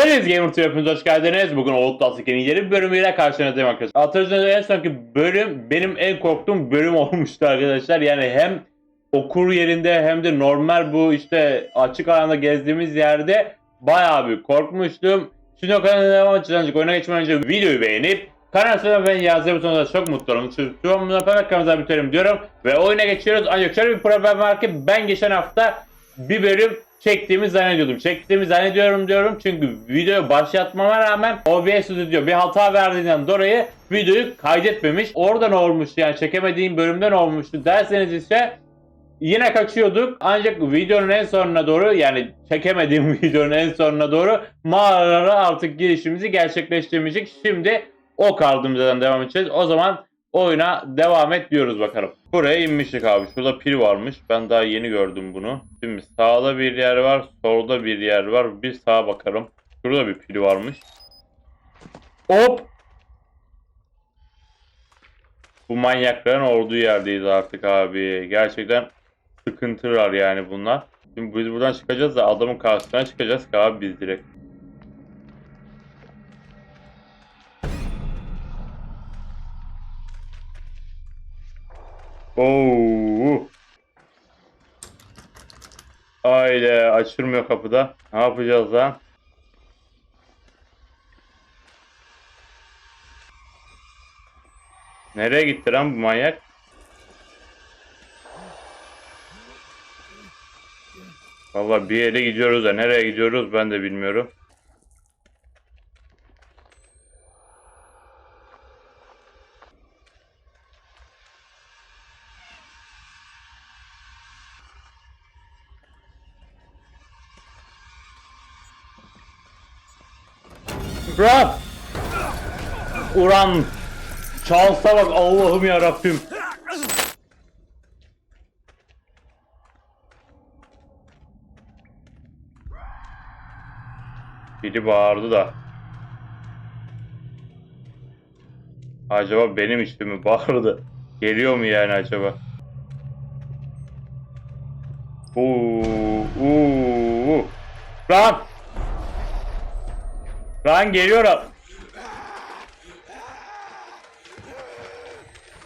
Series Gamer TV hepiniz hoş geldiniz. Bugün Outlast 2'nin yeni bölümüyle karşınızdayım arkadaşlar. Hatırladığınız en sonki bölüm benim en korktuğum bölüm olmuştu arkadaşlar. Yani hem okur yerinde hem de normal bu işte açık alanda gezdiğimiz yerde bayağı bir korkmuştum. Şimdi o kanalda devam edeceğiz oyuna geçmeden önce videoyu beğenip kanal sana ben yazdığı butonuna çok mutlu olurum. Bunu yaparak kanalımıza biterim diyorum. Ve oyuna geçiyoruz ancak şöyle bir problem var ki ben geçen hafta bir bölüm çektiğimi zannediyordum. Çektiğimi zannediyorum diyorum çünkü videoyu başlatmama rağmen OBS Studio bir hata verdiğinden dolayı videoyu kaydetmemiş. Oradan olmuştu yani çekemediğim bölümden olmuştu derseniz ise yine kaçıyorduk ancak videonun en sonuna doğru yani çekemediğim videonun en sonuna doğru mağaralara artık girişimizi gerçekleştirmiştik. Şimdi o kaldığımız yerden devam edeceğiz. O zaman oyuna devam et diyoruz bakalım. Buraya inmiştik abi. Şurada pil varmış. Ben daha yeni gördüm bunu. Şimdi sağda bir yer var. Solda bir yer var. Bir sağa bakalım. Şurada bir pil varmış. Hop! Bu manyakların olduğu yerdeyiz artık abi. Gerçekten sıkıntılar yani bunlar. Şimdi biz buradan çıkacağız da adamın karşısına çıkacağız ki abi biz direkt. Oo. Haydi açılmıyor kapıda. Ne yapacağız lan? Nereye gitti lan bu manyak? Valla bir yere gidiyoruz da nereye gidiyoruz ben de bilmiyorum. Bırak! Ulan! Çalsa bak Allah'ım ya Rabbim. Biri bağırdı da. Acaba benim işte mi bağırdı? Geliyor mu yani acaba? Uuu, uuu. Lan! Lan geliyorum.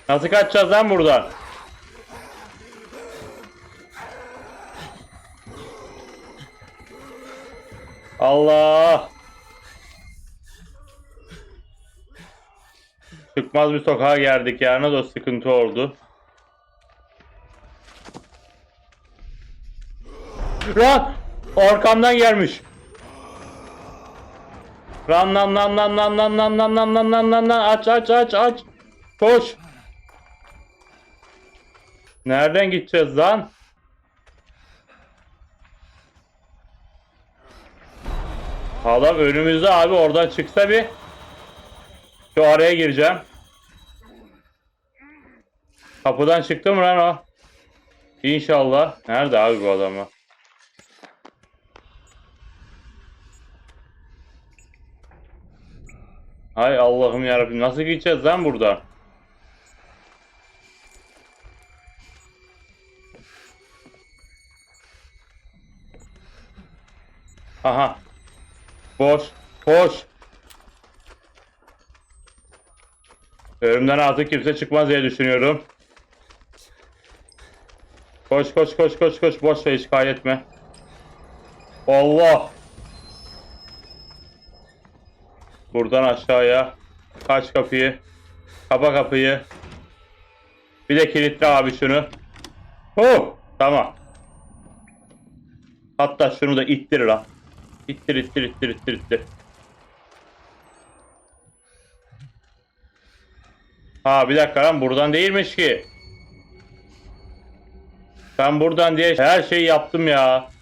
Nasıl kaçacağız lan buradan? Allah! Çıkmaz bir sokağa geldik yani da sıkıntı oldu. Lan! Arkamdan gelmiş. Lan lan lan lan lan lan lan lan lan lan lan lan lan aç aç aç aç. Koş. Nereden gideceğiz lan? Adam önümüzde abi oradan çıksa bir. Şu araya gireceğim. Kapıdan çıktı mı lan o? İnşallah. Nerede abi bu adamı? Hay Allah'ım yarabbim nasıl gideceğiz lan buradan? Aha. Boş. Boş. Önümden artık kimse çıkmaz diye düşünüyorum. Koş koş koş koş koş boş ver hiç kaydetme. Allah. Buradan aşağıya. Kaç kapıyı. Kapa kapıyı. Bir de kilitle abi şunu. Oh! Tamam. Hatta şunu da ittir lan. İttir ittir ittir ittir ittir. Ha bir dakika lan buradan değilmiş ki. Ben buradan diye her şeyi yaptım ya.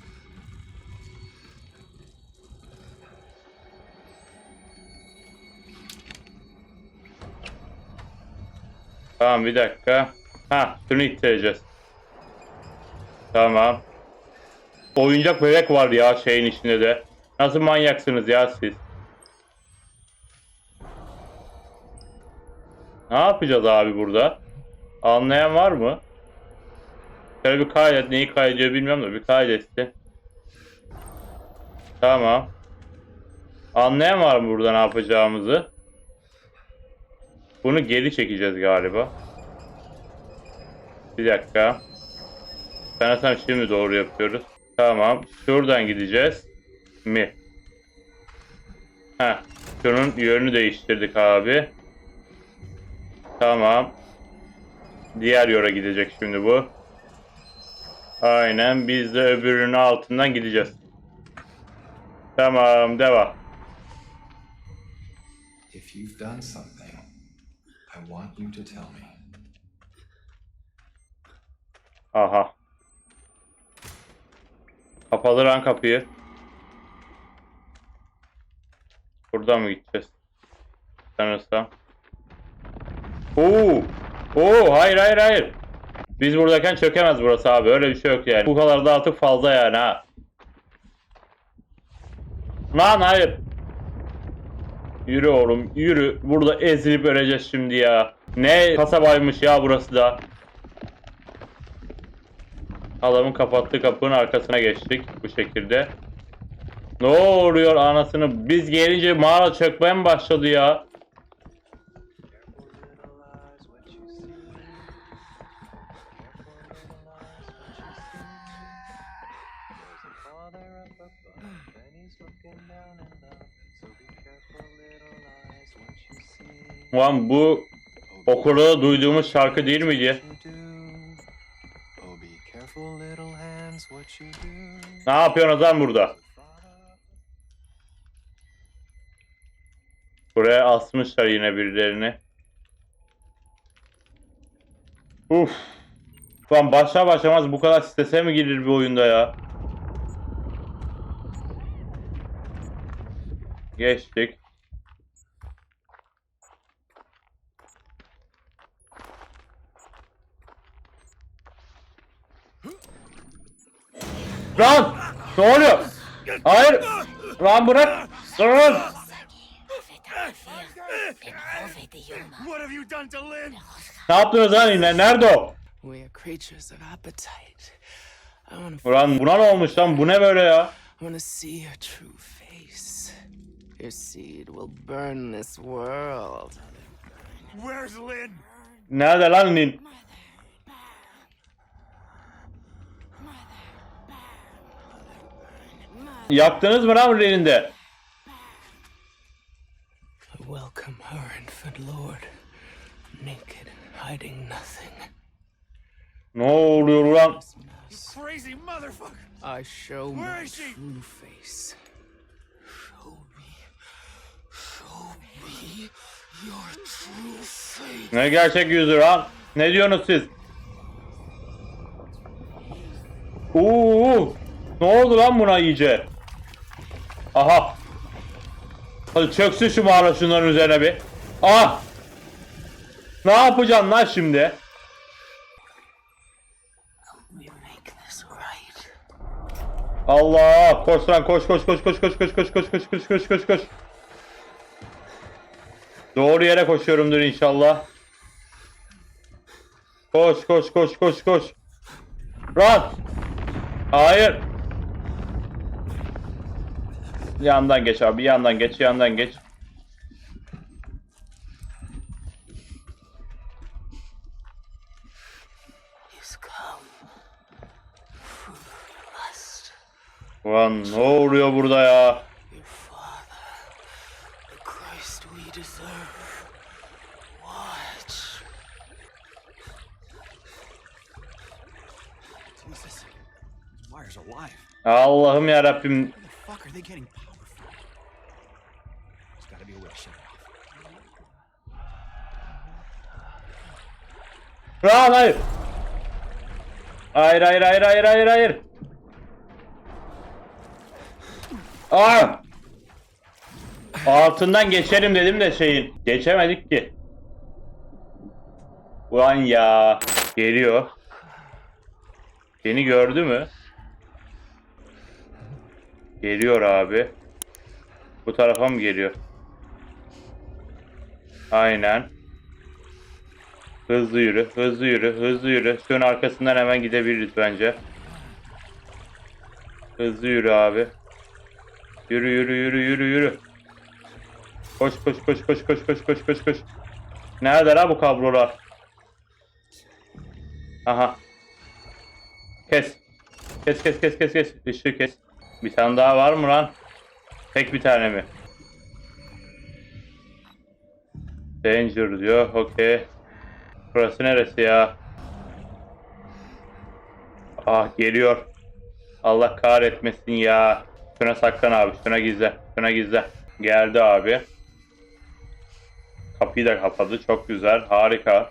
Tamam bir dakika. Ha şunu ittireceğiz. Tamam. Oyuncak bebek var ya şeyin içinde de. Nasıl manyaksınız ya siz? Ne yapacağız abi burada? Anlayan var mı? Şöyle bir kaydet. Neyi kaydediyor bilmiyorum da bir kaydetsin. Tamam. Anlayan var mı burada ne yapacağımızı? Bunu geri çekeceğiz galiba. Bir dakika. Sanırsam şimdi doğru yapıyoruz. Tamam. Şuradan gideceğiz. Mi? Heh. Şunun yönünü değiştirdik abi. Tamam. Diğer yola gidecek şimdi bu. Aynen. Biz de öbürünün altından gideceğiz. Tamam. Devam. If you've done something, I want you to tell me. Aha. Kapalı lan kapıyı. Buradan mı gideceğiz? Sanırsam. Oo! Oo! Hayır hayır hayır. Biz buradayken çökemez burası abi. Öyle bir şey yok yani. Bu kadar da artık fazla yani ha. Lan hayır. Yürü oğlum yürü. Burada ezilip öleceğiz şimdi ya. Ne kasabaymış ya burası da. Adamın kapattığı kapının arkasına geçtik bu şekilde. Ne oluyor anasını? Biz gelince mağara çökmeye mi başladı ya? Ulan bu okulda duyduğumuz şarkı değil miydi? Ne yapıyorsunuz lan burada? Buraya asmışlar yine birilerini. Uf. Lan başlar başlamaz bu kadar strese mi girir bir oyunda ya? Geçtik. Lan! Ne oluyor? Hayır! Lan bırak! Lan! Ne yaptınız lan yine? Nerede o? We. Ulan buna ne olmuş lan? Bu ne böyle ya? Your seed will burn this world. Where's Lynn? Nerede lan Nin? Yaktınız mı lan elinde? I welcome her infant lord, naked and hiding nothing. Ne oluyor ulan? Crazy motherfucker! I show Where my true face. Show me. Show me your true face. Ne gerçek yüzü lan? Ne diyorsunuz siz? Uuu! Ne oldu lan buna iyice? Aha! Hadi çöksün şu mağara şunların üzerine bir. Ah! Ne yapacaksın lan şimdi? Allah! Koş lan koş koş koş koş koş koş koş koş koş koş koş koş koş. Doğru yere koşuyorumdur inşallah. Koş koş koş koş koş. Run! Hayır. Yandan geç abi. Yandan geç. Yandan geç. Ulan ne oluyor burada ya? Allah'ım ya Rabbim. Lan hayır. Hayır hayır hayır hayır hayır hayır. Aa! Altından geçerim dedim de şeyin. Geçemedik ki. Ulan ya. Geliyor. Beni gördü mü? Geliyor abi. Bu tarafa mı geliyor? Aynen. Hızlı yürü, hızlı yürü, hızlı yürü. Şunun arkasından hemen gidebiliriz bence. Hızlı yürü abi. Yürü yürü yürü yürü yürü. Koş koş koş koş koş koş koş koş koş. Nerede la bu kablolar? Aha. Kes. Kes kes kes kes kes. Işığı kes. Bir tane daha var mı lan? Tek bir tane mi? Danger diyor. Okey. Burası neresi ya? Ah geliyor. Allah kahretmesin ya. Şuna saklan abi. Şuna gizle. Şuna gizle. Geldi abi. Kapıyı da kapadı. Çok güzel. Harika.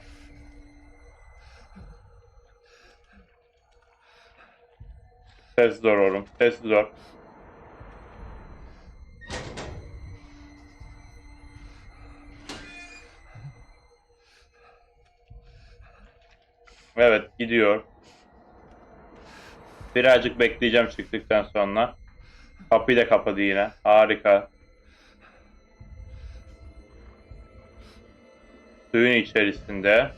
Ses zor oğlum. Ses zor. Evet gidiyor. Birazcık bekleyeceğim çıktıktan sonra. Kapıyı da kapadı yine. Harika. Suyun içerisinde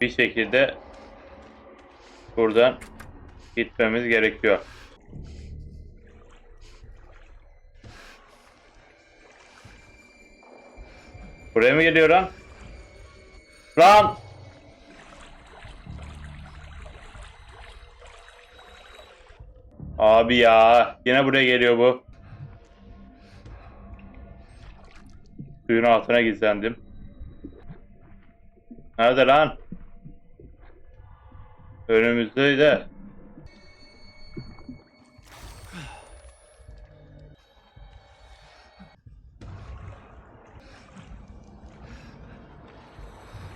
bir şekilde buradan gitmemiz gerekiyor. Buraya mı geliyor lan? Lan! Abi ya. Yine buraya geliyor bu. Suyun altına gizlendim. Nerede lan? Önümüzde de.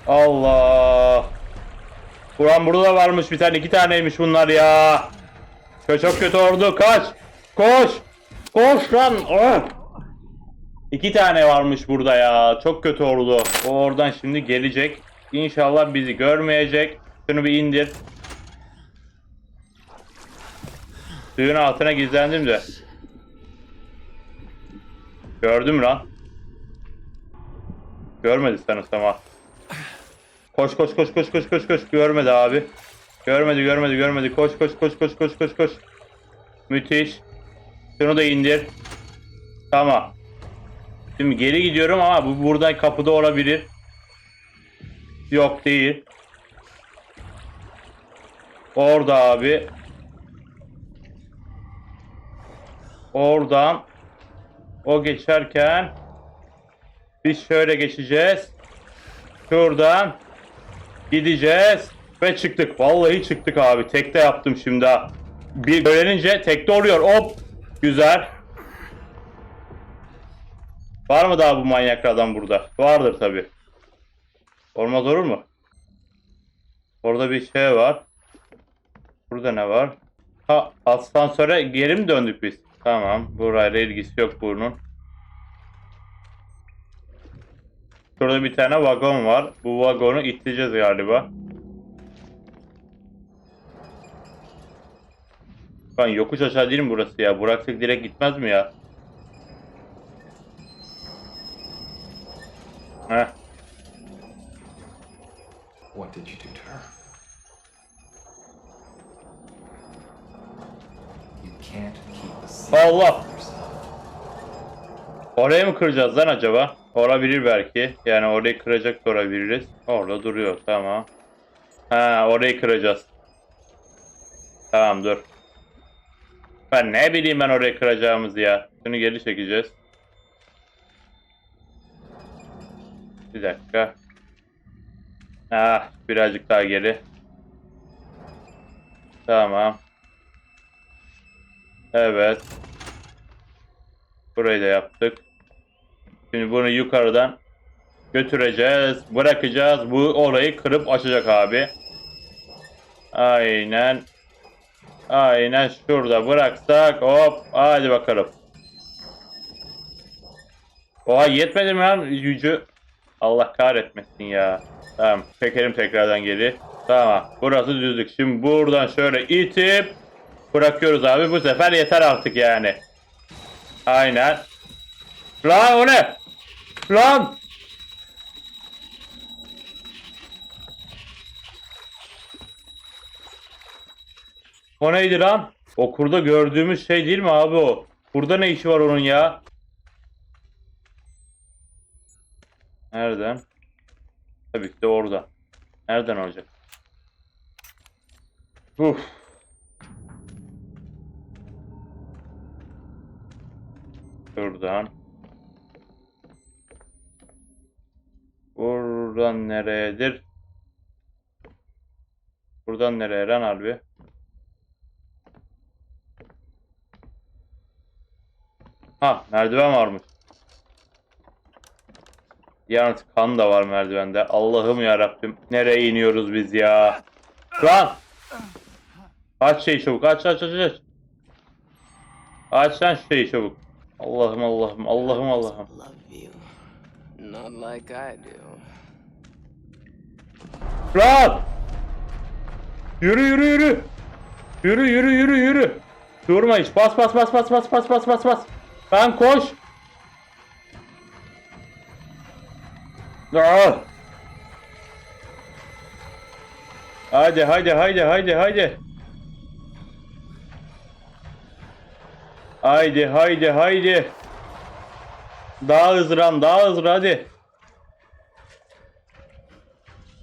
Allah. Ulan burada da varmış bir tane iki taneymiş bunlar ya. Çok, kötü oldu. Kaç. Koş. Koş lan. Oh. İki tane varmış burada ya. Çok kötü oldu. O oradan şimdi gelecek. İnşallah bizi görmeyecek. Şunu bir indir. Suyun altına gizlendim de. Gördüm lan. Görmedi sanırsam ha. Koş koş koş koş koş koş koş. Görmedi abi. Görmedi görmedi görmedi. Koş koş koş koş koş koş koş. Müthiş. Şunu da indir. Tamam. Şimdi geri gidiyorum ama bu buradan kapıda olabilir. Yok değil. Orada abi. Oradan o geçerken biz şöyle geçeceğiz. Şuradan gideceğiz ve çıktık. Vallahi çıktık abi. Tekte yaptım şimdi. Bir öğrenince tekte oluyor. Hop. Güzel. Var mı daha bu manyak adam burada? Vardır tabi. Olmaz olur mu? Orada bir şey var. Burada ne var? Ha asansöre geri mi döndük biz? Tamam. Burayla ilgisi yok bunun. Şurada bir tane vagon var. Bu vagonu iteceğiz galiba. Lan yokuş aşağı değil mi burası ya? Bıraksak direkt gitmez mi ya? Heh. What did you do to her? You can't keep a Allah! Orayı mı kıracağız lan acaba? Olabilir belki. Yani orayı kıracak da olabiliriz. Orada duruyor. Tamam. Ha orayı kıracağız. Tamam dur. Ben ne bileyim ben orayı kıracağımızı ya. Şunu geri çekeceğiz. Bir dakika. Ah birazcık daha geri. Tamam. Evet. Burayı da yaptık. Şimdi bunu yukarıdan götüreceğiz, bırakacağız. Bu orayı kırıp açacak abi. Aynen. Aynen şurada bıraksak hop hadi bakalım. Oha yetmedi mi lan gücü? Allah kahretmesin ya. Tamam çekelim tekrardan geri. Tamam burası düzlük. Şimdi buradan şöyle itip bırakıyoruz abi. Bu sefer yeter artık yani. Aynen. Lan o ne? Lan! O neydi lan? Okurda gördüğümüz şey değil mi abi o? Burada ne işi var onun ya? Nereden? Tabii ki de orada. Nereden olacak? Uf. Şuradan. Buradan nereyedir? Buradan nereye lan harbi? Ha merdiven varmış. Yalnız kan da var merdivende. Allah'ım ya Rabbim. Nereye iniyoruz biz ya? Lan! Aç şeyi çabuk. Aç aç aç aç. Aç lan şeyi çabuk. Allah'ım Allah'ım Allah'ım Allah'ım. Not like I do. Lan! Yürü yürü yürü. Yürü yürü yürü yürü. Durma hiç. Bas bas bas bas bas bas bas bas bas. Lan koş. Aa! Hadi hadi hadi hadi hadi. Haydi haydi haydi. Daha hızlı lan daha hızlı hadi.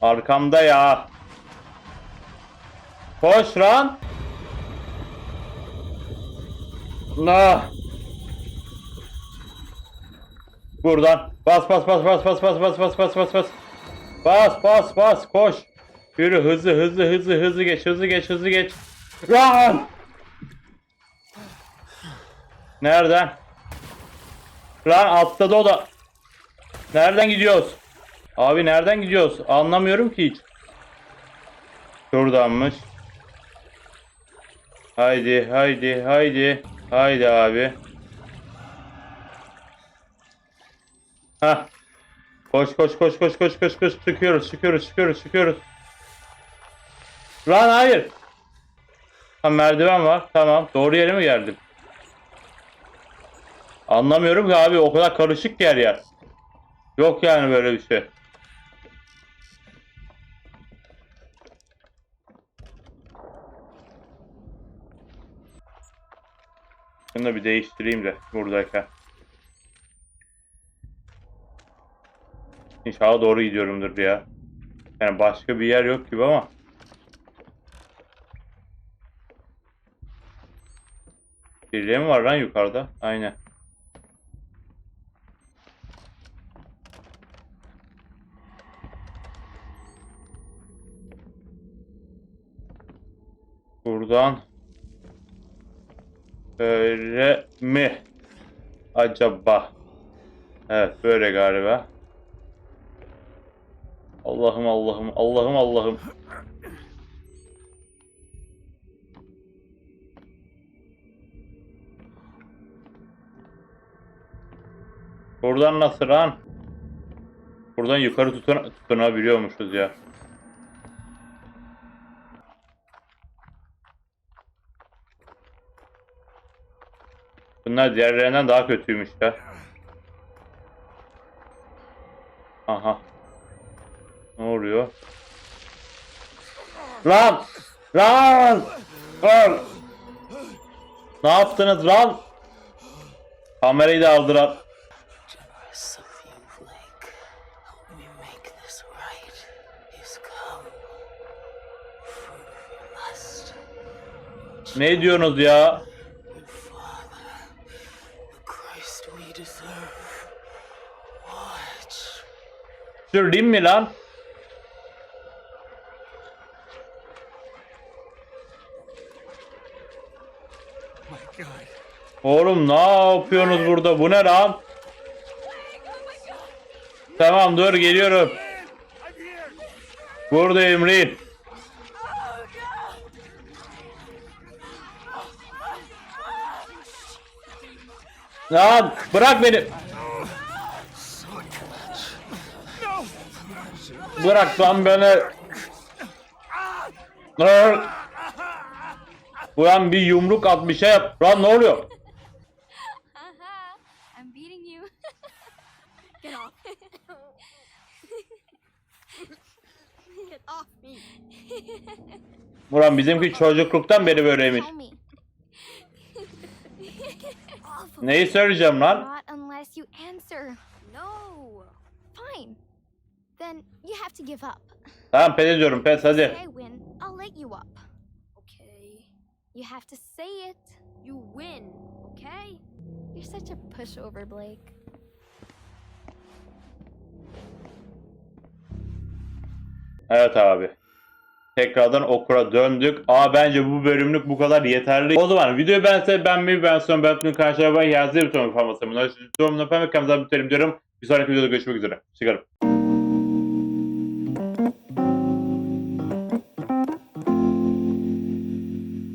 Arkamda ya. Koş lan. Na. Buradan. Bas bas bas bas bas bas bas bas bas bas bas. Bas bas bas koş. Yürü hızlı hızlı hızlı hızlı geç hızlı geç hızlı geç. Lan. Nereden? Lan atladı o da. Nereden gidiyoruz? Abi nereden gidiyoruz? Anlamıyorum ki hiç. Şuradanmış. Haydi haydi haydi. Haydi abi. Ha. Koş koş koş koş koş koş koş çıkıyoruz çıkıyoruz çıkıyoruz çıkıyoruz. Lan hayır. Ha merdiven var. Tamam. Doğru yere mi geldim? Anlamıyorum ki abi o kadar karışık yer yer. Yok yani böyle bir şey. Şunu da bir değiştireyim de buradayken. İnşallah doğru gidiyorumdur ya. Yani başka bir yer yok gibi ama. Birileri mi var lan yukarıda? Aynen. Buradan böyle mi acaba? Evet böyle galiba. Allah'ım Allah'ım Allah'ım Allah'ım. Buradan nasıl lan? Buradan yukarı tutun tutunabiliyormuşuz ya. Bunlar diğerlerinden daha kötüymüş ya. Aha. Ne oluyor? Lan! Lan! Lan! Ne yaptınız lan? Kamerayı da aldılar. Sophia Blake, help Sürdüm mi lan? Oğlum ne yapıyorsunuz burada? Bu ne lan? Tamam dur geliyorum. Buradayım Rin. Lan bırak beni. Bırak lan beni. Ulan bir yumruk at bir şey yap. Lan ne oluyor? Ulan bizimki çocukluktan beri böyleymiş. Neyi söyleyeceğim lan? Then you have to give up. Tamam pes ediyorum pes hadi. I win, I'll let you up. Okay. You have to say it. You win, okay? You're such a pushover, Blake. Evet abi. Tekrardan okura döndük. Aa bence bu bölümlük bu kadar yeterli. O zaman videoyu ben size beğenmeyi ben son ben tüm karşılaşmayı yazdığı bir ton formatı. Bunları size yorumla paylaşmayı kanalımıza biterim diyorum. Bir sonraki videoda görüşmek üzere. Çıkarım.